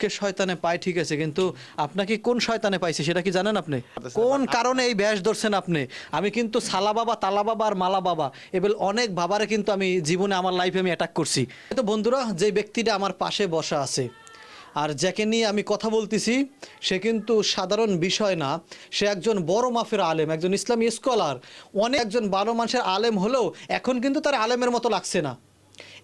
কে শয়তানে পায়, ঠিক আছে, কিন্তু আপনাকে কোন শয়তানে পাইছে সেটা কি জানেন আপনি? কোন কারণে এই ব্যাস ধরছেন আপনি? আমি কিন্তু সালা বাবা, তালা বাবা আর মালা বাবা, এবার অনেক বাবারে কিন্তু আমি জীবনে আমার লাইফে আমি অ্যাটাক করছি। তো বন্ধুরা, যে ব্যক্তিটা আমার পাশে বসা আছে, আর যাকে নিয়ে আমি কথা বলতেছি, সে কিন্তু সাধারণ বিষয় না, সে একজন বড় মাফের আলেম, একজন ইসলামী স্কলার অনেক একজন বারো মাসের আলেম হলেও এখন কিন্তু তার আলেমের মতো লাগছে না।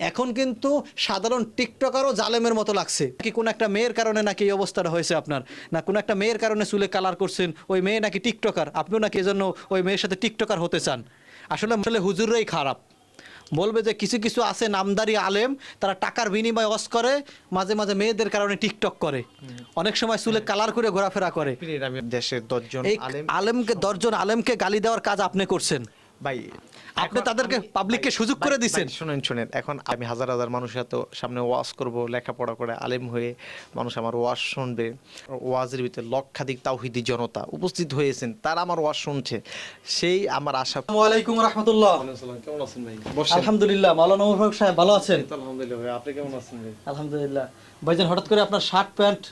এখন কিন্তু সাধারণ টিকটকারও জালেমের মতো লাগছে। কি কোন একটা মেয়ের কারণে নাকি এই অবস্থাটা হয়েছে আপনার? না কোন একটা মেয়ের কারণে চুলে কালার করছেন ওই মেয়ে নাকি টিকটকার? আপনিও নাকি এজন্য ওই মেয়ের সাথে টিকটকার হতে চান? আসলে আসলে হুজুররাই খারাপ। বলবে যে কিছু কিছু আছে নামদারি আলেম তারা টাকার বিনিময়ে অস করে মাঝে মাঝে মেয়েদের কারণে টিকটক করে। অনেক সময় চুলে কালার করে ঘোরাফেরা করে। দেশের দশজন আলেমকে দশজন আলেমকে গালি দেওয়ার কাজ আপনি করছেন। ভাই আপনি তাদেরকে পাবলিককে সুযোগ করে দিছেন। শুনেন শুনেন। এখন আমি হাজার হাজার মানুষের এত সামনে ওয়াজ করব লেখাপড়া করে আলেম হয়ে মানুষ আমার ওয়াজ শুনবে। ওয়াজের ভিতরে লক্ষাধিক তাওহিদি জনতা উপস্থিত হয়েছেন তারা আমার ওয়াজ শুনছে। সেই আমার আশা ওয়ালাইকুম রহমতুল্লাহ কেমন আছেন ভাই? আলহামদুলিল্লাহ মাওলানা মুবারক সাহেব ভালো আছেন? আলহামদুলিল্লাহ ভাই আপনি কেমন আছেন ভাই? আলহামদুলিল্লাহ। ভাইজান হঠাৎ করে আপনার শার্ট প্যান্ট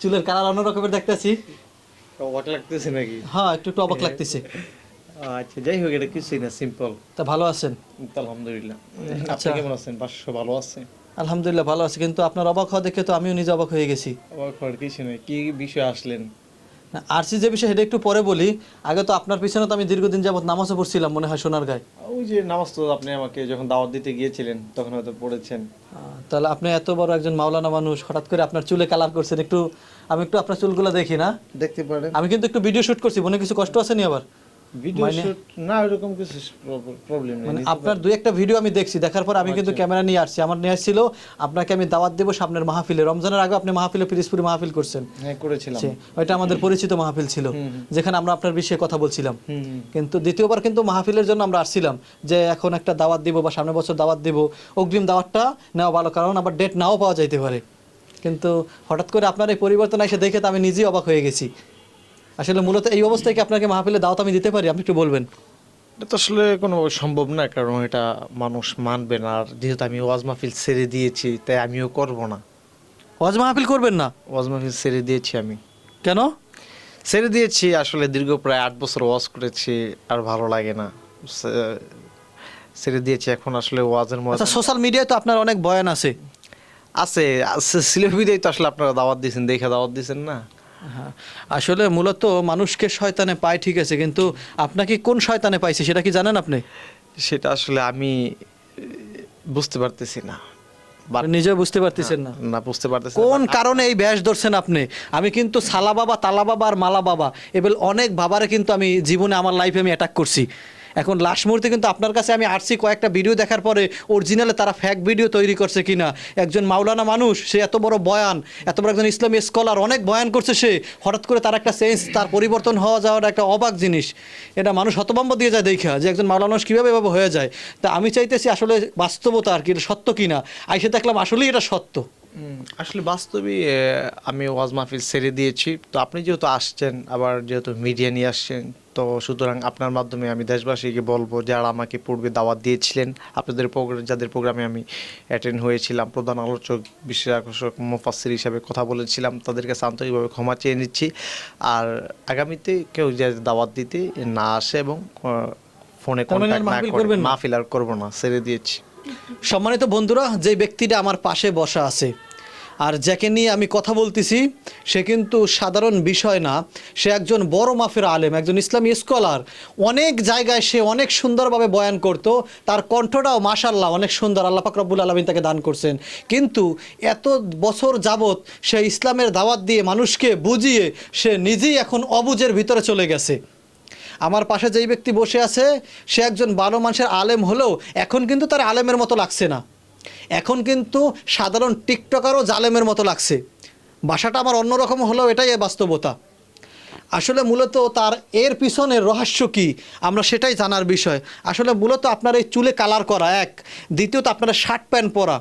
চুলের কালার অন্য রকমের দেখতেছি। অবাক লাগতেছে নাকি? হ্যাঁ একটু একটু অবাক লাগতেছে। আচ্ছা যাই হোক এটা কিছুই না সিম্পল তা ভালো আছেন? আলহামদুলিল্লাহ। আপনি আচ্ছা। কেমন আছেন? পাঁচশো ভালো আছে আলহামদুলিল্লাহ ভালো আছে। কিন্তু আপনার অবাক হওয়া দেখে তো আমিও নিজে অবাক হয়ে গেছি। অবাক হওয়ার কিছু নেই। কি বিষয়ে আসলেন? আরসি যে বিষয় সেটা একটু পরে বলি। আগে তো আপনার পিছনে তো আমি দীর্ঘদিন যাবত নামাজও পড়ছিলাম মনে হয় সোনার গায়ে। ওই যে নামাজ তো আপনি আমাকে যখন দাওয়াত দিতে গিয়েছিলেন তখন হয়তো পড়েছেন। তাহলে আপনি এত বড় একজন মাওলানা মানুষ হঠাৎ করে আপনার চুলে কালার করছেন একটু আমি একটু আপনার চুলগুলো দেখি না? দেখতে পারেন। আমি কিন্তু একটু ভিডিও শুট করছি মনে কিছু কষ্ট আছে নি আবার? ভিডিও মানে- শুট না এরকম কিছু প্রবলেম মানে আপনার দুই একটা ভিডিও আমি দেখছি দেখার পর আমি কিন্তু ক্যামেরা নিয়ে আসছি। আমার নিয়ে আসছিল আপনাকে আমি দাওয়াত দেবো সামনের মাহফিলে। রমজানের আগে আপনি মাহফিলে পিরিজপুরে মাহফিল করছেন। হ্যাঁ করেছিলাম। ওইটা আমাদের পরিচিত মাহফিল ছিল যেখানে আমরা আপনার বিষয়ে কথা বলছিলাম। কিন্তু দ্বিতীয়বার কিন্তু মাহফিলের জন্য আমরা আসছিলাম যে এখন একটা দাওয়াত দিব বা সামনের বছর দাওয়াত দিব অগ্রিম দাওয়াতটা নেওয়া ভালো কারণ আবার ডেট নাও পাওয়া যাইতে পারে। কিন্তু হঠাৎ করে আপনার এই পরিবর্তন এসে দেখে তো আমি নিজেই অবাক হয়ে গেছি। আসলে মূলত এই অবস্থায় কি আপনাকে মাহফিলে দাওয়াত আমি দিতে পারি? আপনি একটু বলবেন। এটা তো আসলে কোনো সম্ভব না কারণ এটা মানুষ মানবে না। আর যেহেতু আমি ওয়াজ মাহফিল ছেড়ে দিয়েছি তাই আমিও করব না। ওয়াজ মাহফিল করবেন না? ওয়াজ মাহফিল ছেড়ে দিয়েছি আমি। কেন? ছেড়ে দিয়েছি আসলে দীর্ঘ প্রায় আট বছর ওয়াজ করেছি আর ভালো লাগে না। ছেড়ে দিয়েছি এখন আসলে ওয়াজের মধ্যে সোশ্যাল মিডিয়ায় তো আপনার অনেক বয়ান আছে আছে। সিলেবিদেই তো আসলে আপনারা দাওয়াত দিয়েছেন দেখে দাওয়াত দিয়েছেন না। আসলে মূলত মানুষকে শয়তানে পায় ঠিক আছে কিন্তু আপনাকে কোন শয়তানে পাইছে সেটা কি জানেন আপনি? সেটা আসলে আমি বুঝতে পারতেছি না। নিজেও বুঝতে পারতেছেন না। না বুঝতে পারতেছি কোন কারণে এই ব্যাস ধরছেন আপনি? আমি কিন্তু সালা বাবা তালা বাবা আর মালা বাবা এবার অনেক বাবারে কিন্তু আমি জীবনে আমার লাইফে আমি অ্যাটাক করছি। এখন লাস্ট মুহূর্তে কিন্তু আপনার কাছে আমি আসছি কয়েকটা ভিডিও দেখার পরে অরিজিনালে তারা ফ্যাক ভিডিও তৈরি করছে কিনা। একজন মাওলানা মানুষ, সে এত বড় বয়ান, এত বড় একজন ইসলামী স্কলার অনেক বয়ান করছে সে। হঠাৎ করে তার একটা চেঞ্জ তার পরিবর্তন হওয়া যাওয়ার একটা অবাক জিনিস। এটা মানুষ হতভম্ব দিয়ে যায় দেখা, যে একজন মাওলানা মানুষ কীভাবে এভাবে হয়ে যায়। তা আমি চাইতেছি আসলে বাস্তবতা আর কি সত্য কিনা? আইসে দেখলাম আসলেই এটা সত্য। আসলে বাস্তবে আমি ওয়াজ মাহফিল ছেড়ে দিয়েছি। তো আপনি যেহেতু আসছেন আবার যেহেতু মিডিয়া নিয়ে আসছেন তো সুতরাং আপনার মাধ্যমে আমি দেশবাসীকে বলব যারা আমাকে পূর্বে দাওয়াত দিয়েছিলেন আপনাদের প্রোগ্রাম যাদের প্রোগ্রামে আমি অ্যাটেন্ড হয়েছিলাম প্রধান আলোচক বিশেষ আকর্ষক মুফাসির হিসাবে কথা বলেছিলাম তাদের কাছে আন্তরিকভাবে ক্ষমা চেয়ে নিচ্ছি। আর আগামীতে কেউ যে দাওয়াত দিতে না আসে এবং ফোনে মানে কন্ট্যাক্ট না করে মাহফিল আর করব না ছেড়ে দিয়েছি। সম্মানিত বন্ধুরা যে ব্যক্তিটা আমার পাশে বসা আছে আর যাকে নিয়ে আমি কথা বলতেছি, সে কিন্তু সাধারণ বিষয় না। সে একজন বড় মাফের আলেম, একজন ইসলামী স্কলার। অনেক জায়গায় সে অনেক সুন্দরভাবে বয়ান করত। তার কণ্ঠটাও মাশাল্লাহ অনেক সুন্দর। আল্লাহ পাক রব্বুল আলমিন তাকে দান করছেন। কিন্তু এত বছর যাবত সে ইসলামের দাওয়াত দিয়ে মানুষকে বুঝিয়ে সে নিজেই এখন অবুজের ভিতরে চলে গেছে। আমার পাশে যেই ব্যক্তি বসে আছে, সে একজন ভালো মানুষের আলেম হলেও এখন কিন্তু তার আলেমের মতো লাগছে না। এখন কিন্তু সাধারণ টিকটকারও জালেমের মতো লাগছে। বাসাটা আমার অন্যরকম হলেও এটাই বাস্তবতা। আসলে মূলত তার এর পিছনের রহস্য কি? আমরা সেটাই জানার বিষয়। আসলে মূলত আপনার এই চুলে কালার করা এক। দ্বিতীয়ত আপনার শার্ট প্যান্ট পরা।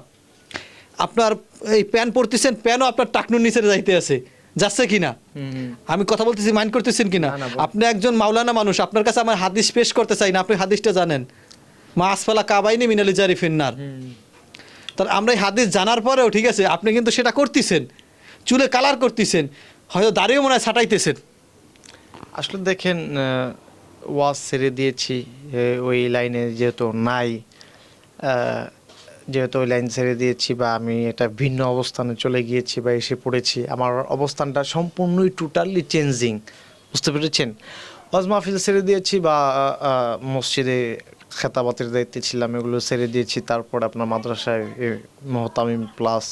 আপনার এই প্যান্ট পরতেছেন প্যানও আপনার টাকনুর নিচে যাইতে আছে। যাচ্ছে কিনা আমি কথা বলতেছি মাইন্ড করতেছেন কিনা। আপনি একজন মাওলানা মানুষ আপনার কাছে আমার হাদিস পেশ করতে চাই না আপনি হাদিসটা জানেন। মা আসফালা কাবাইনি মিনালি জারি তাহলে আমরা এই হাদিস জানার পরেও, ঠিক আছে, আপনি কিন্তু সেটা করতেছেন, চুলে কালার করতেছেন, হয়তো দাঁড়িয়েও মনে হয় ছাটাইতেছেন। আসলে দেখেন ওয়াজ ছেড়ে দিয়েছি ওই লাইনে যেহেতু নাই যেহেতু ওই লাইন ছেড়ে দিয়েছি বা আমি এটা ভিন্ন অবস্থানে চলে গিয়েছি বা এসে পড়েছি, আমার অবস্থানটা সম্পূর্ণই টোটালি চেঞ্জিং বুঝতে পেরেছেন? ওয়াজ মাহফিল ছেড়ে দিয়েছি বা মসজিদে খেতাবাতের দায়িত্বে ছিলাম, এগুলো ছেড়ে দিয়েছি। তারপর আপনার মাদ্রাসায় মহতামিম প্লাস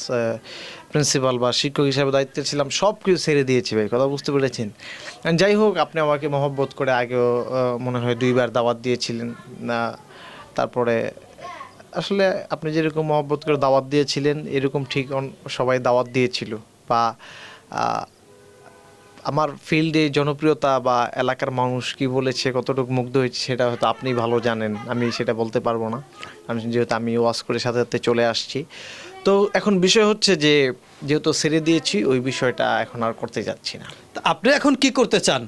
প্রিন্সিপাল বা শিক্ষক হিসাবে দায়িত্বে ছিলাম সব কিছু ছেড়ে দিয়েছি ভাই, কথা বুঝতে পেরেছেন? যাই হোক, আপনি আমাকে মহব্বত করে আগেও মনে হয় দুইবার দাওয়াত দিয়েছিলেন তারপরে আসলে আপনি যেরকম মহব্বত করে দাওয়াত দিয়েছিলেন, এরকম ঠিক সবাই দাওয়াত দিয়েছিল বা আমার ফিল্ডে জনপ্রিয়তা বা এলাকার মানুষ কি বলেছে, কতটুকু মুগ্ধ হয়েছে সেটা হয়তো আপনি ভালো জানেন। আমি সেটা বলতে পারব না। আমি যেহেতু আমি ওয়াশ করে সাথে সাথে চলে আসছি। তো এখন বিষয় হচ্ছে যে, যেহেতু সেরে দিয়েছি, ওই বিষয়টা এখন আর করতে যাচ্ছি না। আপনি এখন কি করতে চান?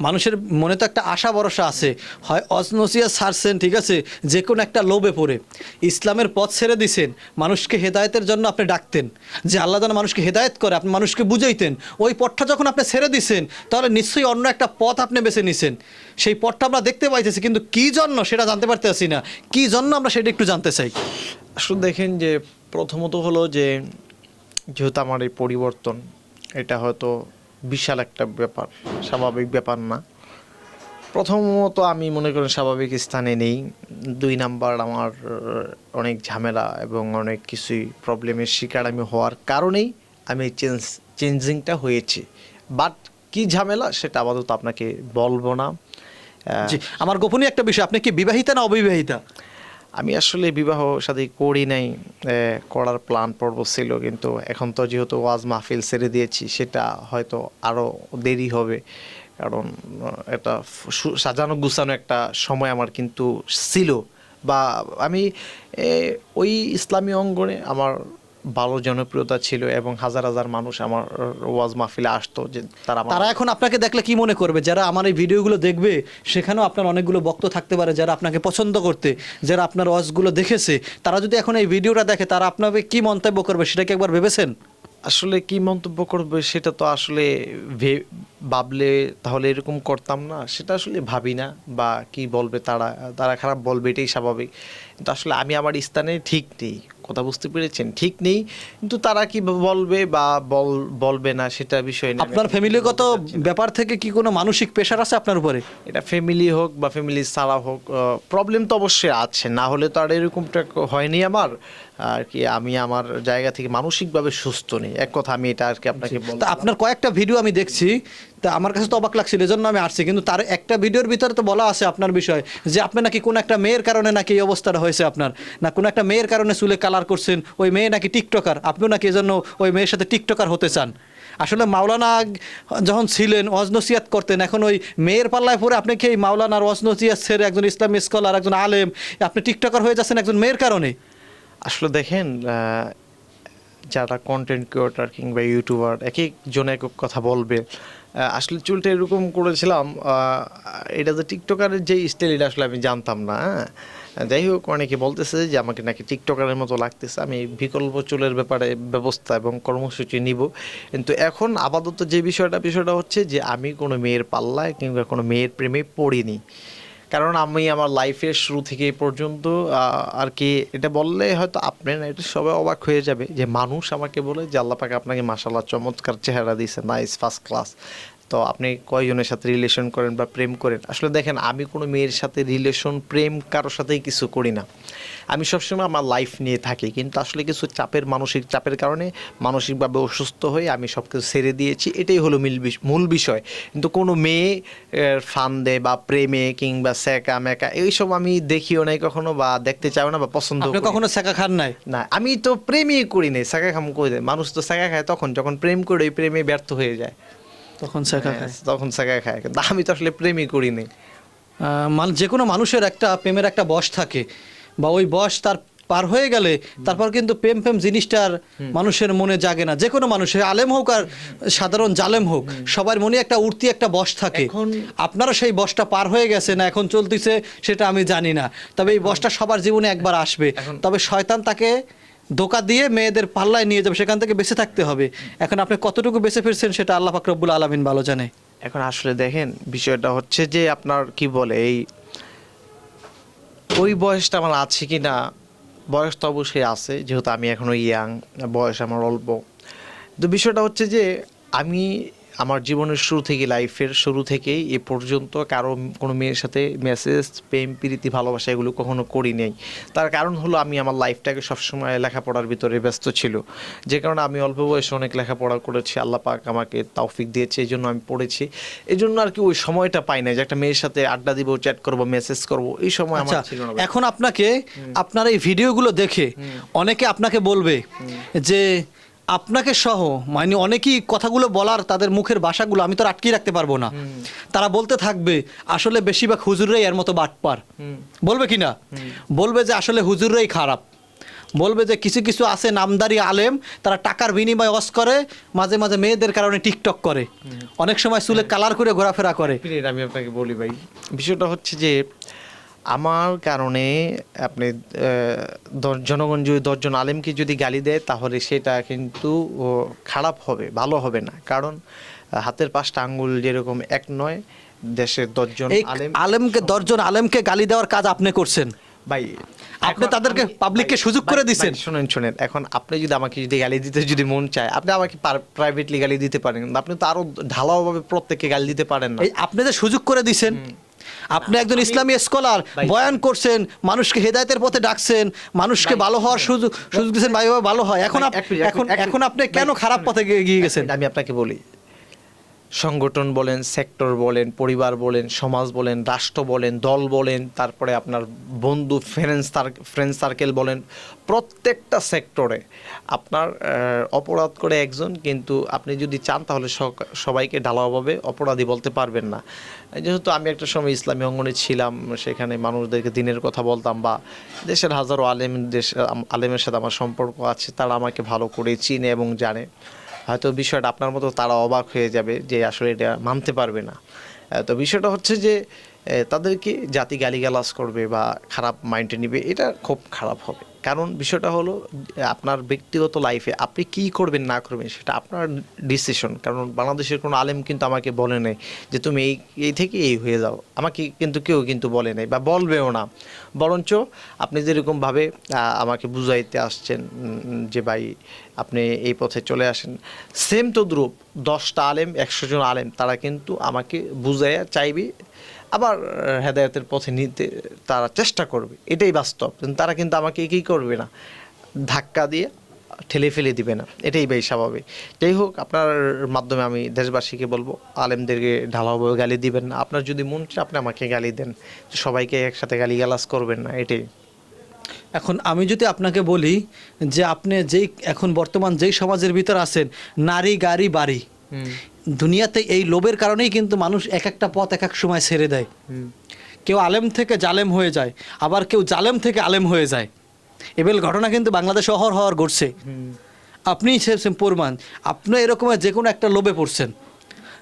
মানুষের মনে তো একটা আশা ভরসা আছে। হয় অজনসিয়া ছাড়ছেন, ঠিক আছে? যে কোনো একটা লোভে পড়ে। ইসলামের পথ ছেড়ে দিছেন। মানুষকে হেদায়েতের জন্য আপনি ডাকতেন। যে আল্লাহ যেন মানুষকে হেদায়েত করে, আপনি মানুষকে বুঝাইতেন। ওই পথটা যখন আপনি ছেড়ে দিছেন, তাহলে নিশ্চয়ই অন্য একটা পথ আপনি বেছে নিছেন। সেই পথটা আমরা দেখতে পাইতেছি, কিন্তু কি জন্য সেটা জানতে পারতেছি না। কি জন্য আমরা সেটা একটু জানতে চাই। আসলে দেখেন যে প্রথমত হলো যে, যেহেতু আমার এই পরিবর্তন, এটা হয়তো বিশাল একটা ব্যাপার, স্বাভাবিক ব্যাপার না। প্রথমত আমি মনে করি স্বাভাবিক স্থানে নেই। দুই নাম্বার আমার অনেক ঝামেলা এবং অনেক কিছুই প্রবলেমের শিকার আমি হওয়ার কারণেই আমি চেঞ্জ চেঞ্জিংটা হয়েছে। বাট কি ঝামেলা সেটা আপাতত আপনাকে বলব না। আমার গোপনীয় একটা বিষয়, আপনি কি বিবাহিতা না অবিবাহিতা? আমি আসলে বিবাহ সাথে করি নাই করার প্ল্যান পর্ব ছিল, কিন্তু এখন তো যেহেতু ওয়াজ মাহফিল ছেড়ে দিয়েছি, সেটা হয়তো আরও দেরি হবে। কারণ একটা সাজানো গুছানো একটা সময় আমার কিন্তু ছিল। বা আমি ওই ইসলামী অঙ্গনে আমার ভালো জনপ্রিয়তা ছিল এবং হাজার হাজার মানুষ আমার ওয়াজ মাহফিলে আসতো যে তারা তারা এখন আপনাকে দেখলে কি মনে করবে? যারা আমার এই ভিডিওগুলো দেখবে সেখানেও আপনার অনেকগুলো বক্ত থাকতে পারে যারা আপনাকে পছন্দ করতে যারা আপনার ওয়াজগুলো দেখেছে। তারা যদি এখন এই ভিডিওটা দেখে তারা আপনাকে কি মন্তব্য করবে সেটা কি একবার ভেবেছেন? আসলে কি মন্তব্য করবে সেটা তো আসলে ভে- ভাবলে তাহলে এরকম করতাম না। সেটা আসলে ভাবি না বা কি বলবে তারা। তারা খারাপ বলবে এটাই স্বাভাবিক। কিন্তু আসলে আমি আমার স্থানে ঠিক নেই। কথা বুঝতে পেরেছেন? ঠিক নেই কিন্তু তারা কি বলবে বা বল বলবে না সেটা বিষয় আমি আপনার ফ্যামিলিগত না। ব্যাপার থেকে কি কোনো মানসিক প্রেশার আছে আপনার উপরে? এটা ফ্যামিলি হোক বা ফ্যামিলি ছাড়া হোক প্রবলেম তো অবশ্যই আছে। না হলে তো আর এরকমটা হয়নি আমার। আর কি আমি আমার জায়গা থেকে মানসিকভাবে সুস্থ নেই। এক কথা আমি এটা আর কি আপনাকে আপনার কয়েকটা ভিডিও আমি দেখছি। তা আমার কাছে তো অবাক লাগছিল, এজন্য আমি আসছি। কিন্তু তার একটা ভিডিওর ভিতরে তো বলা আছে আপনার বিষয়, যে আপনি নাকি কোনো একটা মেয়ের কারণে নাকি এই অবস্থাটা হয়েছে আপনার, না কোনো একটা মেয়ের কারণে চুলে কালার করছেন, ওই মেয়ে নাকি টিকটকার, আপনিও নাকি এজন্য ওই মেয়ের সাথে টিকটকার হতে চান। আসলে মাওলানা যখন ছিলেন অজনসিয়াত করতেন, এখন ওই মেয়ের পাল্লায় পরে আপনি কি এই মাওলানার অজনসিয়াত ছেড়ে একজন ইসলামী স্কলার, একজন আলেম, আপনি টিকটকার হয়ে যাচ্ছেন একজন মেয়ের কারণে? আসলে দেখেন যারা কন্টেন্ট ক্রিয়েটার কিংবা ইউটিউবার এক একজন এক কথা বলবে। আসলে চুলটা এরকম করেছিলাম এটা যে টিকটকারের যে স্টাইল এটা আসলে আমি জানতাম না হ্যাঁ? যাই হোক, অনেকে বলতেছে যে আমাকে নাকি টিকটকারের মতো লাগতেছে। আমি বিকল্প চুলের ব্যাপারে ব্যবস্থা এবং কর্মসূচি নিব। কিন্তু এখন আপাতত যে বিষয়টা বিষয়টা হচ্ছে যে আমি কোনো মেয়ের পাল্লায় কিংবা কোনো মেয়ের প্রেমে পড়িনি। কারণ আমি আমার লাইফের শুরু থেকে পর্যন্ত আর কি এটা বললে হয়তো আপনি না, এটা সবাই অবাক হয়ে যাবে যে মানুষ আমাকে বলে যে আল্লাহ পাকে আপনাকে মাসাল্লাহ চমৎকার চেহারা দিয়েছে নাইস ফার্স্ট ক্লাস তো আপনি কয়জনের সাথে রিলেশন করেন বা প্রেম করেন? আসলে দেখেন আমি কোনো মেয়ের সাথে রিলেশন প্রেম কারোর সাথেই কিছু করি না। আমি সবসময় আমার লাইফ নিয়ে থাকি কিন্তু আসলে কিছু চাপের মানসিক চাপের কারণে মানসিকভাবে অসুস্থ হয়ে আমি সব কিছু ছেড়ে দিয়েছি। এটাই হলো মিল মূল বিষয়। কিন্তু কোনো মেয়ে ফান্দে বা প্রেমে কিংবা স্যাকা ম্যাকা এইসব আমি দেখিও নাই কখনো বা দেখতে চাও না বা পছন্দ কখনো শেখা খান নাই? না আমি তো প্রেমই করি নাই সাকা খাম করি মানুষ তো সাকা খায় তখন যখন প্রেম করে ওই প্রেমে ব্যর্থ হয়ে যায়। তখন শেখা খায়। হ্যাঁ, তখন খায়। কিন্তু আমি তো আসলে প্রেমই করি নাই আহ, যে কোনো মানুষের একটা প্রেমের একটা বয়স থাকে। বা ওই বয়স তার পার হয়ে গেলে তারপর কিন্তু প্রেম প্রেম জিনিসটার মানুষের মনে জাগে না। যে কোনো মানুষের আলেম হোক আর সাধারণ জালেম হোক সবার মনে একটা উঠতি একটা বস থাকে। আপনারও সেই বসটা পার হয়ে গেছে না এখন চলতেছে সেটা আমি জানি না। তবে এই বসটা সবার জীবনে একবার আসবে। তবে শয়তান তাকে ধোকা দিয়ে মেয়েদের পাল্লায় নিয়ে যাবে, সেখান থেকে বেঁচে থাকতে হবে। এখন আপনি কতটুকু বেঁচে ফিরছেন সেটা আল্লাহ ফাকরবুল আলমিন ভালো জানে। এখন আসলে দেখেন, বিষয়টা হচ্ছে যে আপনার কি বলে, এই ওই বয়সটা আমার আছে কি না, বয়স তো অবশ্যই আছে, যেহেতু আমি এখনও ইয়াং, বয়স আমার অল্প। তো বিষয়টা হচ্ছে যে আমি আমার জীবনের শুরু থেকে লাইফের শুরু থেকেই এ পর্যন্ত কারও কোনো মেয়ের সাথে মেসেজ প্রেম প্রীতি ভালোবাসা এগুলো কখনো করি নাই। তার কারণ হলো আমি আমার লাইফটাকে সবসময় লেখাপড়ার ভিতরে ব্যস্ত ছিল। যে কারণে আমি অল্প বয়সে অনেক লেখাপড়া করেছি আল্লাহ পাক আমাকে তৌফিক দিয়েছে এই জন্য আমি পড়েছি। এই জন্য আর কি ওই সময়টা পাই না যে একটা মেয়ের সাথে আড্ডা দিব চ্যাট করব মেসেজ করব এই সময় আমার আচ্ছা ছিল না এখন আপনাকে আপনার এই ভিডিওগুলো দেখে অনেকে আপনাকে বলবে যে আপনাকে সহ মানে অনেকেই কথাগুলো বলার তাদের মুখের ভাষাগুলো আমি তো আর আটকিয়ে রাখতে পারব না। তারা বলতে থাকবে আসলে বেশিরভাগ হুজুররাই এর মতো বাটপার। বলবে কি না? বলবে যে আসলে হুজুররাই খারাপ। বলবে যে কিছু কিছু আছে নামদারি আলেম তারা টাকার বিনিময়ে অস করে মাঝে মাঝে মেয়েদের কারণে টিকটক করে। অনেক সময় চুলে কালার করে ঘোরাফেরা করে। আমি আপনাকে বলি ভাই। বিষয়টা হচ্ছে যে আমার কারণে আপনি জনগণ যদি দশজন আলেমকে যদি গালি দেয় তাহলে সেটা কিন্তু খারাপ হবে ভালো হবে না। কারণ হাতের পাঁচটা আঙ্গুল যেরকম এক নয় দেশের দশজন আলেম আলেমকে দশজন আলেমকে গালি দেওয়ার কাজ আপনি করছেন। ভাই আপনি তাদেরকে পাবলিককে সুযোগ করে দিচ্ছেন। শুনেন শুনেন এখন আপনি যদি আমাকে যদি গালি দিতে যদি মন চায় আপনি আমাকে প্রাইভেটলি গালি দিতে পারেন আপনি তো আরও ঢালাওভাবে প্রত্যেককে গালি দিতে পারেন না। আপনি যে সুযোগ করে দিছেন আপনি একজন ইসলামী স্কলার বয়ান করছেন মানুষকে হেদায়তের পথে ডাকছেন মানুষকে ভালো হওয়ার সুযোগ সুযোগ দিচ্ছেন ভালো হয়। এখন এখন এখন আপনি কেন খারাপ পথে গিয়ে গিয়ে গেছেন আমি আপনাকে বলি সংগঠন বলেন সেক্টর বলেন, পরিবার বলেন, সমাজ বলেন, রাষ্ট্র বলেন, দল বলেন, তারপরে আপনার বন্ধু ফ্রেন্ড সার ফ্রেন্ড সার্কেল বলেন, প্রত্যেকটা সেক্টরে আপনার অপরাধ করে একজন, কিন্তু আপনি যদি চান তাহলে সবাইকে ঢালাওভাবে অপরাধী বলতে পারবেন না। যেহেতু আমি একটা সময় ইসলামী অঙ্গনে ছিলাম, সেখানে মানুষদেরকে দিনের কথা বলতাম বা দেশের হাজারো আলেম দেশ আলেমের সাথে আমার সম্পর্ক আছে, তারা আমাকে ভালো করে চিনে এবং জানে। হয়তো বিষয়টা আপনার মতো তারা অবাক হয়ে যাবে যে আসলে এটা মানতে পারবে না। তো বিষয়টা হচ্ছে যে তাদেরকে জাতি গালিগালাজ করবে বা খারাপ মাইন্ডে নিবে, এটা খুব খারাপ হবে। কারণ বিষয়টা হলো, আপনার ব্যক্তিগত লাইফে আপনি কি করবেন, না করবেন, সেটা আপনার ডিসিশন কারণ বাংলাদেশের কোনো আলেম কিন্তু আমাকে বলে নাই যে তুমি এই এই থেকে এই হয়ে যাও। আমাকে কিন্তু কেউ কিন্তু বলে নাই বা বলবেও না। বরঞ্চ আপনি যেরকমভাবে আমাকে বুঝাইতে আসছেন যে ভাই আপনি এই পথে চলে আসেন। সেম তদ্রুপ দশটা আলেম, একশো জন আলেম, তারা কিন্তু আমাকে বুঝাইয়া চাইবে আবার হেদায়েতের পথে নিতে তারা চেষ্টা করবে। এটাই বাস্তব তারা কিন্তু আমাকে কি করবে না? ধাক্কা দিয়ে ঠেলে ফেলে দিবে না। এটাই বেশ স্বাভাবিক। যাই হোক আপনার মাধ্যমে আমি দেশবাসীকে বলব আলেমদেরকে ঢালাওভাবে গালি দিবেন না। আপনার যদি মন চায় আপনি আমাকে গালি দেন। সবাইকে একসাথে গালি গালাজ করবেন না এটাই। এখন আমি যদি আপনাকে বলি যে আপনি যেই এখন বর্তমান যেই সমাজের ভিতর আছেন নারী গাড়ি বাড়ি। দুনিয়াতে এই লোভের কারণেই কিন্তু মানুষ এক একটা পথ এক এক সময় ছেড়ে দেয়। কেউ আলেম থেকে জালেম হয়ে যায় আবার কেউ জালেম থেকে আলেম হয়ে যায়। এবেল ঘটনা কিন্তু বাংলাদেশ অহর হওয়ার ঘটছে। আপনি সে- প্রমাণ আপনি এরকম যে কোনো একটা লোভে পড়ছেন।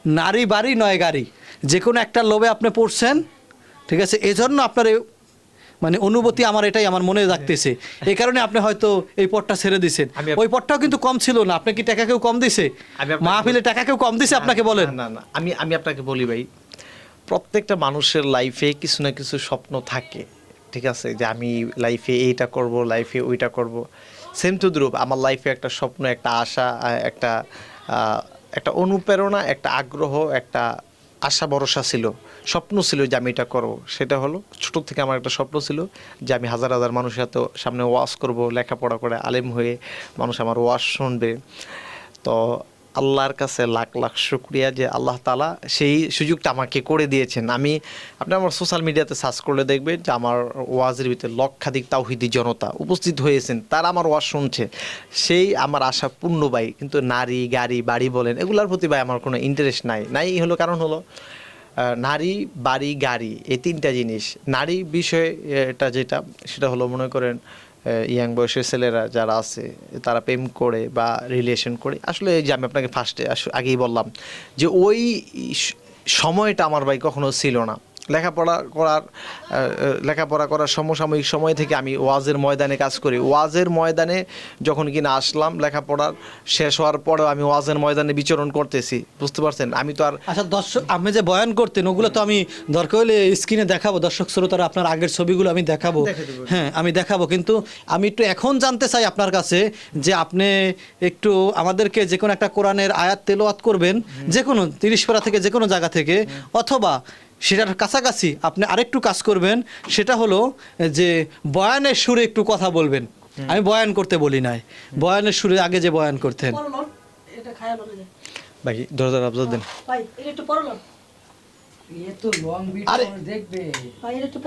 নারী বাড়ি নয় গাড়ি যে কোনো একটা লোভে আপনি পড়ছেন ঠিক আছে? এজন্য আপনার মানে অনুভূতি আমার এটাই আমার মনে রাখতেছে। এই কারণে আপনি হয়তো এই পথটা ছেড়ে দিছেন ওই পথটাও কিন্তু কম ছিল না। আপনি কি টাকা কেউ কম দিছে মাহফিলে টাকা কেউ কম দিছে আপনাকে বলেন। না না আমি আমি আপনাকে বলি ভাই প্রত্যেকটা মানুষের লাইফে কিছু না কিছু স্বপ্ন থাকে ঠিক আছে? যে আমি লাইফে এইটা করব লাইফে ওইটা করব। সেম টু দ্রুপ আমার লাইফে একটা স্বপ্ন একটা আশা একটা একটা অনুপ্রেরণা একটা আগ্রহ একটা আশা, ভরসা ছিল, স্বপ্ন ছিল যে আমি এটা করব। সেটা হলো, ছোট থেকে আমার একটা স্বপ্ন ছিল যে আমি হাজার হাজার মানুষের হাতে সামনে ওয়াশ করব, লেখাপড়া করে আলেম হয়ে মানুষ আমার ওয়াশ শুনবে। তো আল্লাহর কাছে লাখ লাখ শুক্রিয়া যে আল্লাহ তালা সেই সুযোগটা আমাকে করে দিয়েছেন। আমি, আপনি আমার সোশ্যাল মিডিয়াতে সার্চ করলে দেখবেন যে আমার ওয়াজের ভিতরে লক্ষাধিক তাওহিদি জনতা উপস্থিত হয়েছেন। তারা আমার ওয়াজ শুনছে। সেই আমার আশা পূর্ণ ভাই, কিন্তু নারী, গাড়ি, বাড়ি বলেন, এগুলোর প্রতি ভাই আমার কোনো ইন্টারেস্ট নাই। নাই হলো কারণ হলো নারী, বাড়ি, গাড়ি, এই তিনটা জিনিস। নারী বিষয়ে, এটা যেটা, সেটা হলো মনে করেন ইয়াং বয়সের ছেলেরা যারা আছে, তারা প্রেম করে বা রিলেশন করে। আসলে যে আমি আপনাকে ফার্স্টে আগেই বললাম যে ওই সময়টা আমার ভাই কখনো ছিল না। লেখাপড়া করার লেখাপড়া করার সমসাময়িক সময় থেকে আমি ওয়াজের ময়দানে কাজ করি। ওয়াজের ময়দানে যখন কিনা আসলাম লেখাপড়ার শেষ হওয়ার পরেও আমি ওয়াজের ময়দানে বিচরণ করতেছি। বুঝতে পারছেন? আমি তো আর আচ্ছা দর্শক আপনি যে বয়ান করতেন ওগুলো তো আমি দরকার হলে স্ক্রিনে দেখাবো। দর্শক শ্রোতারা আপনার আগের ছবিগুলো আমি দেখাবো। হ্যাঁ আমি দেখাবো। কিন্তু আমি একটু এখন জানতে চাই আপনার কাছে যে আপনি একটু আমাদেরকে যে কোনো একটা কোরআনের আয়াত তেলোয়াত করবেন যে কোনো তিরিশ পারা থেকে যে কোনো জায়গা থেকে অথবা সেটার কাছাকাছি আপনি আরেকটু কাজ করবেন সেটা হলো যে বয়ানের সুরে একটু কথা বলবেন। আমি বয়ান করতে বলি নাই। বয়ানের সুরে আগে যে বয়ান করতেন। বাকি দরজার আবজা দেন। ভাই এটা একটু পরলন এ তো লং আরে। একটু